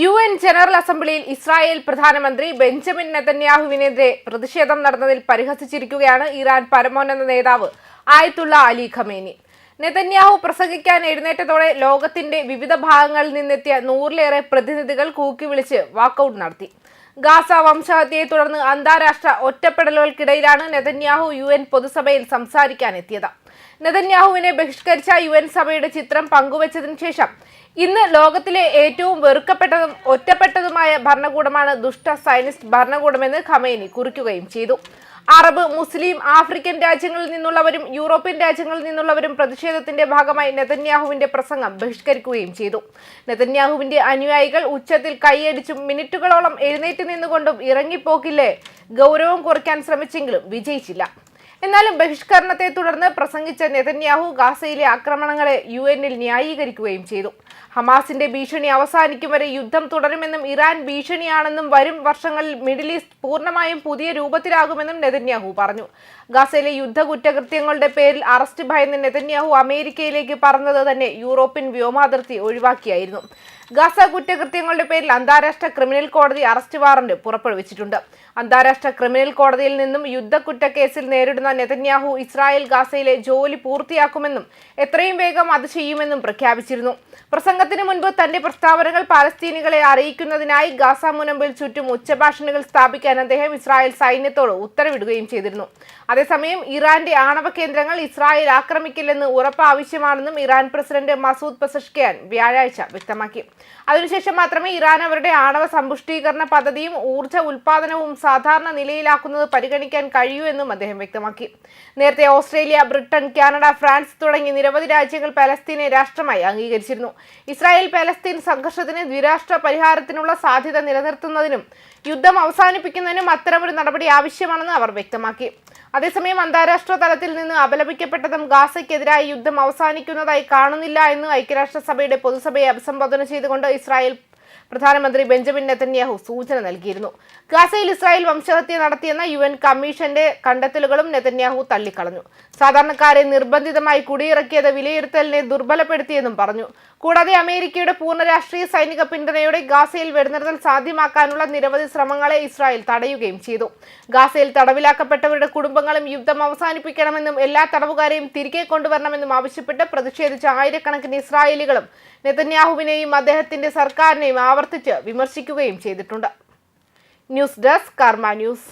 U N general അസംബ്ലിയിൽ Israel പ്രധാനമന്ത്രി Benjamin നെതന്യാഹുവിനെതിരെ പ്രതിഷേധം നടന്നതിൽ പരിഹസിച്ചിരിക്കുകയാണ് ഇറാൻ പരമോന്നത നേതാവ് ആയത്തുള്ള അലി ഖമേനി. നെതന്യാഹു പ്രസംഗിക്കാൻ എഴുന്നേറ്റതോടെ ലോകത്തിന്റെ വിവിധ ഭാഗങ്ങളിൽ നിന്നെത്തിയ നൂറിലേറെ പ്രതിനിധികൾ കൂക്കി വിളിച്ച് വാക്കൌട്ട് നടത്തി. ഗാസ വംശഹത്യയെ തുടർന്ന് അന്താരാഷ്ട്ര ഒറ്റപ്പെടലുകൾക്കിടയിലാണ് നെതന്യാഹു യു എൻ പൊതുസഭയിൽ സംസാരിക്കാനെത്തിയത്. നെതന്യാഹുവിനെ ബഹിഷ്കരിച്ച യു എൻ സഭയുടെ ചിത്രം പങ്കുവച്ചതിനു ശേഷം ഇന്ന് ലോകത്തിലെ ഏറ്റവും വെറുക്കപ്പെട്ടതും ഒറ്റപ്പെട്ടതുമായ ഭരണകൂടമാണ് ദുഷ്ട സൈനിസ്റ്റ് ഭരണകൂടമെന്ന് ഖമേനി കുറിക്കുകയും ചെയ്തു. അറബ് മുസ്ലിം ആഫ്രിക്കൻ രാജ്യങ്ങളിൽ നിന്നുള്ളവരും യൂറോപ്യൻ രാജ്യങ്ങളിൽ നിന്നുള്ളവരും പ്രതിഷേധത്തിന്റെ ഭാഗമായി നെതന്യാഹുവിന്റെ പ്രസംഗം ബഹിഷ്കരിക്കുകയും ചെയ്തു. നെതന്യാഹുവിന്റെ അനുയായികൾ ഉച്ചത്തിൽ കൈയടിച്ചും മിനിറ്റുകളോളം എഴുന്നേറ്റ് നിന്നുകൊണ്ടും ഇറങ്ങിപ്പോക്കില്ലേ? ഗൗരവം കുറയ്ക്കാൻ ശ്രമിച്ചെങ്കിലും വിജയിച്ചില്ല. എന്നാലും ബഹിഷ്കരണത്തെ തുടർന്ന് പ്രസംഗിച്ച നെതന്യാഹു ഗാസയിലെ ആക്രമണങ്ങളെ യു എന്നിൽ ന്യായീകരിക്കുകയും ചെയ്തു. ഹമാസിന്റെ ഭീഷണി അവസാനിക്കും വരെ യുദ്ധം തുടരുമെന്നും ഇറാൻ ഭീഷണിയാണെന്നും വരും വർഷങ്ങളിൽ മിഡിൽ ഈസ്റ്റ് പൂർണമായും പുതിയ രൂപത്തിലാകുമെന്നും നെതന്യാഹു പറഞ്ഞു. ഗസയിലെ യുദ്ധ കുറ്റകൃത്യങ്ങളുടെ പേരിൽ അറസ്റ്റ് ഭയന്ന് നെതന്യാഹു അമേരിക്കയിലേക്ക് പറഞ്ഞത് തന്നെ യൂറോപ്യൻ വ്യോമാതിർത്തി ഒഴിവാക്കിയായിരുന്നു. ഗാസ കുറ്റകൃത്യങ്ങളുടെ പേരിൽ അന്താരാഷ്ട്ര ക്രിമിനൽ കോടതി അറസ്റ്റ് വാറന്റ് പുറപ്പെടുവിച്ചിട്ടുണ്ട്. അന്താരാഷ്ട്ര ക്രിമിനൽ കോടതിയിൽ നിന്നും യുദ്ധ കേസിൽ നേരിടുന്ന നെതന്യാഹു ഇസ്രായേൽ ഗാസയിലെ ജോലി പൂർത്തിയാക്കുമെന്നും എത്രയും വേഗം അത് ചെയ്യുമെന്നും പ്രഖ്യാപിച്ചിരുന്നു. പ്രസംഗത്തിന് മുൻപ് തന്റെ പ്രസ്താവനകൾ പാലസ്തീനികളെ അറിയിക്കുന്നതിനായി ഗാസ മുനമ്പിൽ ചുറ്റും ഉച്ചഭാഷണികൾ സ്ഥാപിക്കാൻ അദ്ദേഹം ഇസ്രായേൽ സൈന്യത്തോട് ഉത്തരവിടുകയും ചെയ്തിരുന്നു. അതേസമയം ഇറാന്റെ ആണവ കേന്ദ്രങ്ങൾ ഇസ്രായേൽ ആക്രമിക്കില്ലെന്ന് ഉറപ്പാവശ്യമാണെന്നും ഇറാൻ പ്രസിഡന്റ് മസൂദ് പെസഷ്കിയാൻ വ്യാഴാഴ്ച വ്യക്തമാക്കി. അതിനുശേഷം മാത്രമേ ഇറാൻ അവരുടെ ആണവ സമ്പുഷ്ടീകരണ പദ്ധതിയും ഊർജ ഉൽപാദനവും സാധാരണ നിലയിലാക്കുന്നത് പരിഗണിക്കാൻ കഴിയൂ എന്നും അദ്ദേഹം വ്യക്തമാക്കി. നേരത്തെ ഓസ്ട്രേലിയ ബ്രിട്ടൻ കാനഡ ഫ്രാൻസ് തുടങ്ങി നിരവധി രാജ്യങ്ങൾ പലസ്തീനെ രാഷ്ട്രമായി അംഗീകരിച്ചിരുന്നു. ഇസ്രായേൽ പലസ്തീൻ സംഘർഷത്തിന് ദ്വിരാഷ്ട്ര പരിഹാരത്തിനുള്ള സാധ്യത നിലനിർത്തുന്നതിനും യുദ്ധം അവസാനിപ്പിക്കുന്നതിനും അത്തരമൊരു നടപടി ആവശ്യമാണെന്ന് അവർ വ്യക്തമാക്കി. അതേസമയം അന്താരാഷ്ട്ര തലത്തിൽ നിന്ന് അപലപിക്കപ്പെട്ടതും ഗാസയ്ക്കെതിരായ യുദ്ധം അവസാനിക്കുന്നതായി കാണുന്നില്ല എന്ന് ഐക്യരാഷ്ട്രസഭയുടെ പൊതുസഭയെ അഭിസംബോധന ചെയ്തുകൊണ്ട് ഇസ്രായേൽ പ്രധാനമന്ത്രി ബെഞ്ചമിൻ നെതന്യാഹു സൂചന നൽകിയിരുന്നു. ഗാസയിൽ ഇസ്രായേൽ വംശഹത്യ നടത്തിയെന്ന യു എൻ കമ്മീഷന്റെ കണ്ടെത്തലുകളും നെതന്യാഹു തള്ളിക്കളഞ്ഞു. സാധാരണക്കാരെ നിർബന്ധിതമായി കുടിയിറക്കിയത് വിലയിരുത്തലിനെ ദുർബലപ്പെടുത്തിയെന്നും പറഞ്ഞു. കൂടാതെ അമേരിക്കയുടെ പൂർണ രാഷ്ട്രീയ സൈനിക പിന്തുണയോടെ ഗാസയിൽ വെടിനിർത്തൽ സാധ്യമാക്കാനുള്ള നിരവധി ശ്രമങ്ങളെ ഇസ്രായേൽ തടയുകയും ചെയ്തു. ഗാസയിൽ തടവിലാക്കപ്പെട്ടവരുടെ കുടുംബങ്ങളും യുദ്ധം അവസാനിപ്പിക്കണമെന്നും എല്ലാ തടവുകാരെയും തിരികെ കൊണ്ടുവരണമെന്നും ആവശ്യപ്പെട്ട് പ്രതിഷേധിച്ച ആയിരക്കണക്കിന് ഇസ്രായേലികളും നെതന്യാഹുവിനെയും അദ്ദേഹത്തിന്റെ സർക്കാരിനെയും ആവർത്തിച്ച് വിമർശിക്കുകയും ചെയ്തിട്ടുണ്ട്. News desk Karma news.